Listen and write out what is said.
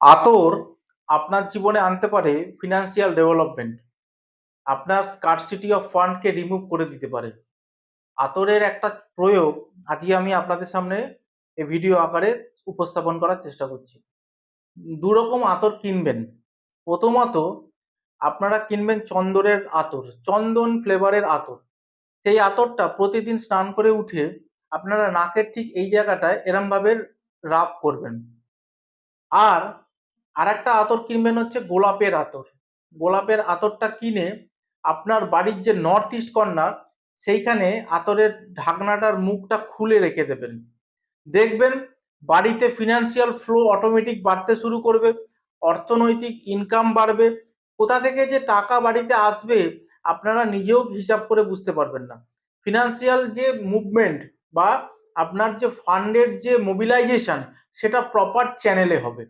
আতর আপনার জীবনে আনতে পারে ফিনান্সিয়াল ডেভেলপমেন্ট আপনার স্কারসিটি অফ ফান্ডকে রিমুভ করে দিতে পারে। আতরের একটা প্রয়োগ আজকে আমি আপনাদের সামনে এই ভিডিও আকারে উপস্থাপন করার চেষ্টা করছি। দু রকম আতর কিনবেন। প্রথমত আপনারা কিনবেন চন্দনের আতর, চন্দন ফ্লেভারের আতর। সেই আতরটা প্রতিদিন স্নান করে উঠে আপনারা নাকের ঠিক এই জায়গাটায় এরমভাবে রাব করবেন। আর আরেকটা আতর কিনবেন হচ্ছে গোলাপের আতর। গোলাপের আতরটা কিনে আপনার বাড়ির যে নর্থ ইস্ট কর্নার সেইখানে আতরের ঢাকনাটার মুখটা খুলে রেখে দেবেন। দেখবেন বাড়িতে ফিনান্সিয়াল ফ্লো অটোমেটিক বাড়তে শুরু করবে, অর্থনৈতিক ইনকাম বাড়বে। কোথা থেকে যে টাকা বাড়িতে আসবে আপনারা নিজেও হিসাব করে বুঝতে পারবেন না। ফিনান্সিয়াল যে মুভমেন্ট বা আপনার যে ফান্ডের যে মোবিলাইজেশন সেটা প্রপার চ্যানেলে হবে।